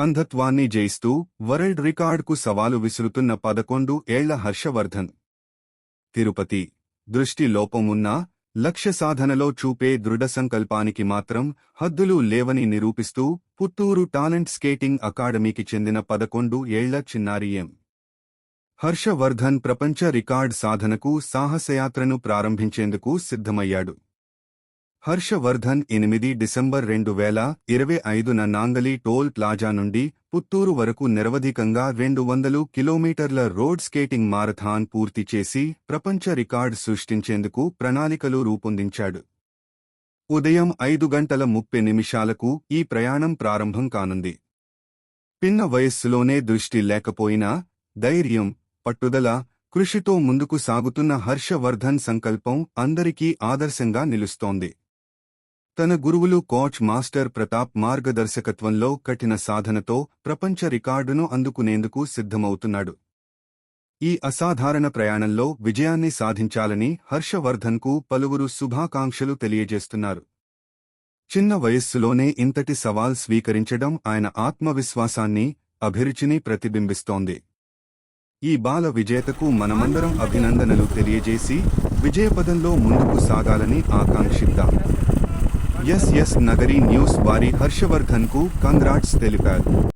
అంధత్వాన్ని జయిస్తూ world రికార్డుకు సవాలు విసురుతున్న పదకొండు ఏళ్ళ హర్షవర్ధన్. తిరుపతి దృష్టి లోపమున్నా లక్ష్య సాధనలో చూపే దృఢ సంకల్పానికి మాత్రం హద్దులు లేవని నిరూపిస్తూ పుత్తూరు టాలెంట్ స్కేటింగ్ అకాడమీకి చెందిన పదకొండు ఏళ్ళ చిన్నారి ఎం. హర్షవర్ధన్ ప్రపంచ రికార్డ్ సాధనకు సాహసయాత్రను ప్రారంభించేందుకు సిద్ధమయ్యాడు. హర్షవర్ధన్ ఎనిమిది డిసెంబర్ రెండు వేల ఇరవై ఐదున నాంగలి టోల్ ప్లాజా నుండి పుత్తూరు వరకు నిరవధికంగా రెండు వందలు కిలోమీటర్ల రోడ్ స్కేటింగ్ మారథాన్ పూర్తి చేసి ప్రపంచ రికార్డ్ సృష్టించేందుకు ప్రణాళికలు రూపొందించాడు. ఉదయం ఐదు గంటల ముప్పై నిమిషాలకు ఈ ప్రయాణం ప్రారంభం కానుంది. పిన్న వయస్సులోనే దృష్టి లేకపోయినా ధైర్యం పట్టుదల కృషితో ముందుకు సాగుతున్న హర్షవర్ధన్ సంకల్పం అందరికీ ఆదర్శంగా నిలుస్తోంది. తన గురువులు కోచ్ మాస్టర్ ప్రతాప్ మార్గదర్శకత్వంలో కఠిన సాధనతో ప్రపంచ రికార్డును అందుకునేందుకు సిద్ధమవుతున్నాడు. ఈ అసాధారణ ప్రయాణంలో విజయాన్ని సాధించాలని హర్షవర్ధన్కు పలువురు శుభాకాంక్షలు తెలియజేస్తున్నారు. చిన్న వయస్సులోనే ఇంతటి సవాల్ స్వీకరించడం ఆయన ఆత్మవిశ్వాసాన్ని అభిరుచిని ప్రతిబింబిస్తోంది. ఈ బాల విజేతకు మనమందరం అభినందనలు తెలియజేసి విజయపదంలో ముందుకు సాగాలని ఆకాంక్షిద్దాం. ఎస్ ఎస్ నగరి న్యూస్ వారి హర్షవర్ధన్కు కంగ్రాట్స్ తెలిపారు